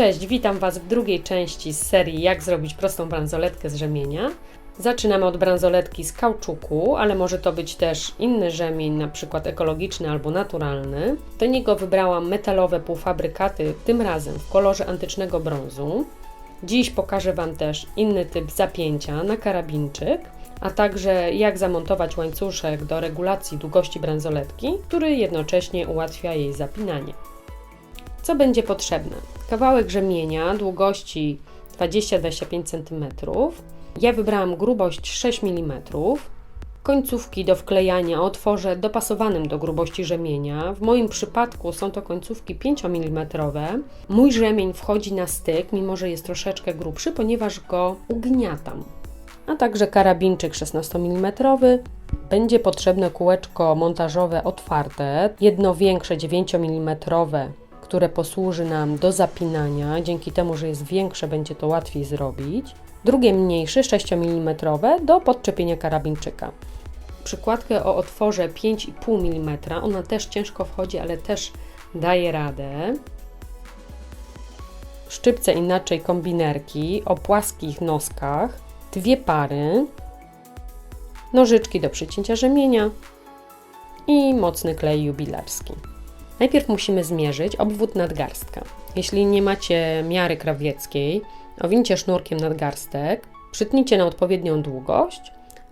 Cześć, witam Was w drugiej części z serii Jak zrobić prostą bransoletkę z rzemienia. Zaczynamy od bransoletki z kauczuku, ale może to być też inny rzemień, na przykład ekologiczny albo naturalny. Do niego wybrałam metalowe półfabrykaty, tym razem w kolorze antycznego brązu. Dziś pokażę Wam też inny typ zapięcia na karabinczyk, a także jak zamontować łańcuszek do regulacji długości bransoletki, który jednocześnie ułatwia jej zapinanie. Co będzie potrzebne? Kawałek rzemienia długości 20-25 cm. Ja wybrałam grubość 6 mm. Końcówki do wklejania o otworze dopasowanym do grubości rzemienia. W moim przypadku są to końcówki 5 mm. Mój rzemień wchodzi na styk, mimo że jest troszeczkę grubszy, ponieważ go ugniatam. A także karabinczyk 16 mm. Będzie potrzebne kółeczko montażowe otwarte, jedno większe 9 mm które posłuży nam do zapinania. Dzięki temu, że jest większe, będzie to łatwiej zrobić. Drugie mniejsze, 6 mm, do podczepienia karabinczyka. Przykładkę o otworze 5,5 mm, ona też ciężko wchodzi, ale też daje radę. Szczypce inaczej kombinerki o płaskich noskach, dwie pary, nożyczki do przycięcia rzemienia i mocny klej jubilerski. Najpierw musimy zmierzyć obwód nadgarstka. Jeśli nie macie miary krawieckiej, owincie sznurkiem nadgarstek, przytnijcie na odpowiednią długość,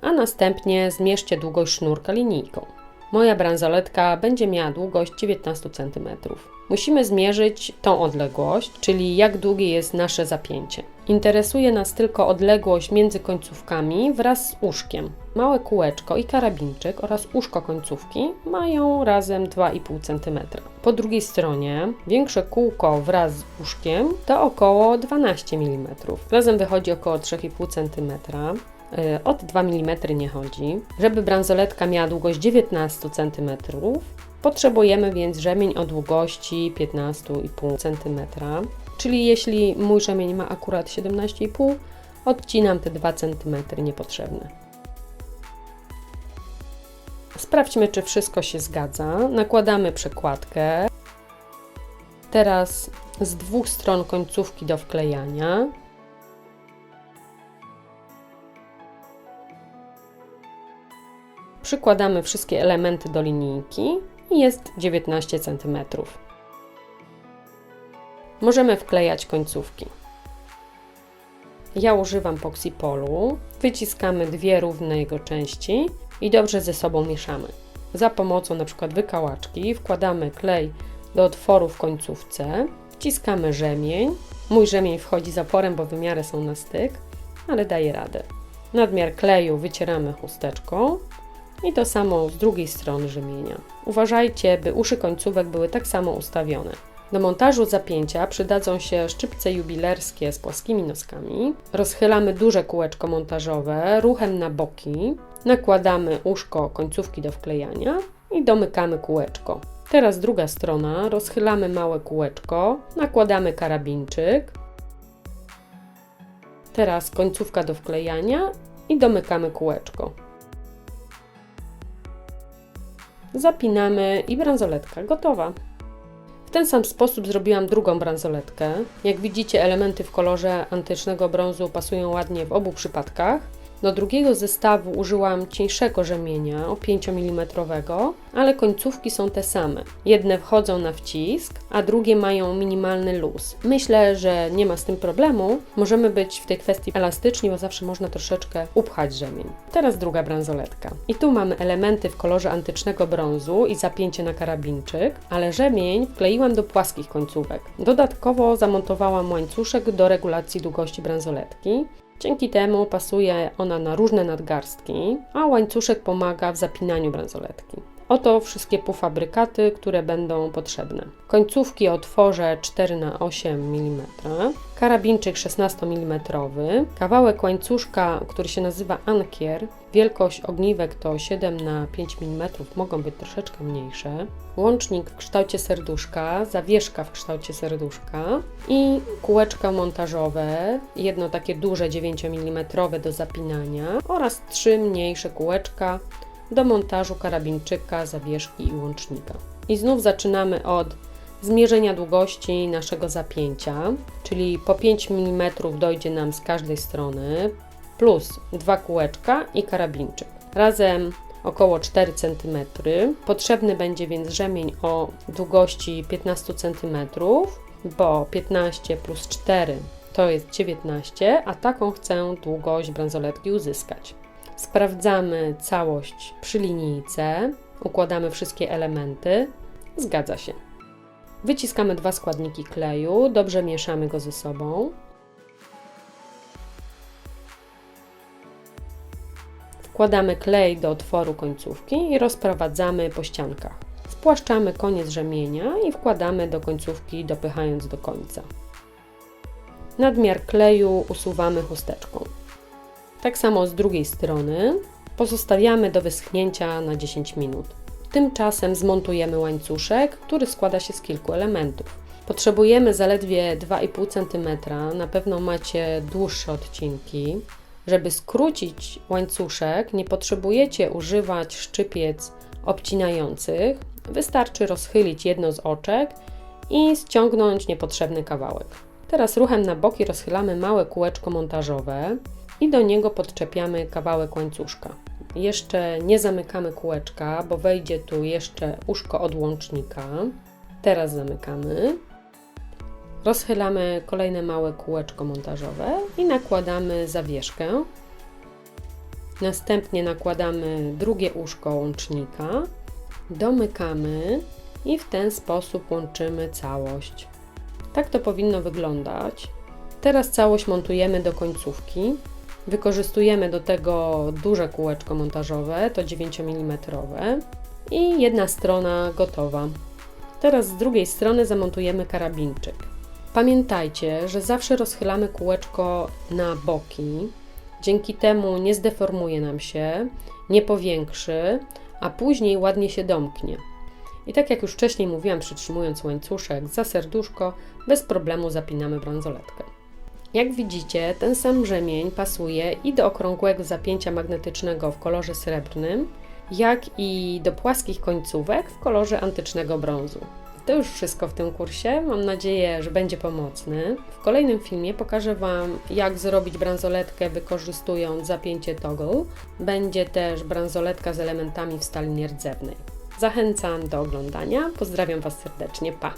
a następnie zmierzcie długość sznurka linijką. Moja bransoletka będzie miała długość 19 cm. Musimy zmierzyć tą odległość, czyli jak długie jest nasze zapięcie. Interesuje nas tylko odległość między końcówkami wraz z uszkiem. Małe kółeczko i karabinczyk oraz uszko końcówki mają razem 2,5 cm. Po drugiej stronie większe kółko wraz z uszkiem to około 12 mm. Razem wychodzi około 3,5 cm. Od 2 mm nie chodzi. Żeby bransoletka miała długość 19 cm, potrzebujemy więc rzemień o długości 15,5 cm. Czyli jeśli mój rzemień ma akurat 17,5, odcinam te 2 cm niepotrzebne. Sprawdźmy, czy wszystko się zgadza. Nakładamy przekładkę. Teraz z dwóch stron końcówki do wklejania. Przykładamy wszystkie elementy do linijki i jest 19 cm. Możemy wklejać końcówki. Ja używam poksipolu. Wyciskamy dwie równe jego części i dobrze ze sobą mieszamy. Za pomocą np. wykałaczki wkładamy klej do otworu w końcówce, wciskamy rzemień. Mój rzemień wchodzi z oporem, bo wymiary są na styk, ale daje radę. Nadmiar kleju wycieramy chusteczką i to samo z drugiej strony rzemienia. Uważajcie, by uszy końcówek były tak samo ustawione. Do montażu zapięcia przydadzą się szczypce jubilerskie z płaskimi noskami. Rozchylamy duże kółeczko montażowe ruchem na boki. Nakładamy uszko końcówki do wklejania i domykamy kółeczko. Teraz druga strona, rozchylamy małe kółeczko, nakładamy karabinczyk. Teraz końcówka do wklejania i domykamy kółeczko. Zapinamy i bransoletka gotowa. W ten sam sposób zrobiłam drugą bransoletkę. Jak widzicie, elementy w kolorze antycznego brązu pasują ładnie w obu przypadkach. Do drugiego zestawu użyłam cieńszego rzemienia, o 5 mm, ale końcówki są te same. Jedne wchodzą na wcisk, a drugie mają minimalny luz. Myślę, że nie ma z tym problemu. Możemy być w tej kwestii elastyczni, bo zawsze można troszeczkę upchać rzemień. Teraz druga bransoletka. I tu mamy elementy w kolorze antycznego brązu i zapięcie na karabinczyk, ale rzemień wkleiłam do płaskich końcówek. Dodatkowo zamontowałam łańcuszek do regulacji długości bransoletki. Dzięki temu pasuje ona na różne nadgarstki, a łańcuszek pomaga w zapinaniu bransoletki. Oto wszystkie półfabrykaty, które będą potrzebne. Końcówki otworze 4 na 8 mm, karabinczyk 16 mm, kawałek łańcuszka, który się nazywa ankier, wielkość ogniwek to 7 na 5 mm, mogą być troszeczkę mniejsze, łącznik w kształcie serduszka, zawieszka w kształcie serduszka. I kółeczka montażowe, jedno takie duże 9 mm do zapinania oraz trzy mniejsze kółeczka do montażu karabinczyka, zawieszki i łącznika. I znów zaczynamy od zmierzenia długości naszego zapięcia, czyli po 5 mm dojdzie nam z każdej strony, plus dwa kółeczka i karabinczyk. Razem około 4 cm. Potrzebny będzie więc rzemień o długości 15 cm, bo 15 plus 4 to jest 19, a taką chcę długość bransoletki uzyskać. Sprawdzamy całość przy linijce, układamy wszystkie elementy, zgadza się. Wyciskamy dwa składniki kleju, dobrze mieszamy go ze sobą. Wkładamy klej do otworu końcówki i rozprowadzamy po ściankach. Spłaszczamy koniec rzemienia i wkładamy do końcówki, dopychając do końca. Nadmiar kleju usuwamy chusteczką. Tak samo z drugiej strony pozostawiamy do wyschnięcia na 10 minut. Tymczasem zmontujemy łańcuszek, który składa się z kilku elementów. Potrzebujemy zaledwie 2,5 cm, na pewno macie dłuższe odcinki. Żeby skrócić łańcuszek, nie potrzebujecie używać szczypiec obcinających. Wystarczy rozchylić jedno z oczek i ściągnąć niepotrzebny kawałek. Teraz ruchem na boki rozchylamy małe kółeczko montażowe i do niego podczepiamy kawałek łańcuszka. Jeszcze nie zamykamy kółeczka, bo wejdzie tu jeszcze uszko od łącznika. Teraz zamykamy. Rozchylamy kolejne małe kółeczko montażowe i nakładamy zawieszkę. Następnie nakładamy drugie uszko łącznika, domykamy i w ten sposób łączymy całość. Tak to powinno wyglądać. Teraz całość montujemy do końcówki. Wykorzystujemy do tego duże kółeczko montażowe, to 9 mm i jedna strona gotowa. Teraz z drugiej strony zamontujemy karabinczyk. Pamiętajcie, że zawsze rozchylamy kółeczko na boki. Dzięki temu nie zdeformuje nam się, nie powiększy, a później ładnie się domknie. I tak jak już wcześniej mówiłam, przytrzymując łańcuszek za serduszko, bez problemu zapinamy bransoletkę. Jak widzicie, ten sam rzemień pasuje i do okrągłego zapięcia magnetycznego w kolorze srebrnym, jak i do płaskich końcówek w kolorze antycznego brązu. To już wszystko w tym kursie. Mam nadzieję, że będzie pomocny. W kolejnym filmie pokażę Wam, jak zrobić bransoletkę wykorzystując zapięcie toggle. Będzie też bransoletka z elementami w stali nierdzewnej. Zachęcam do oglądania. Pozdrawiam Was serdecznie. Pa!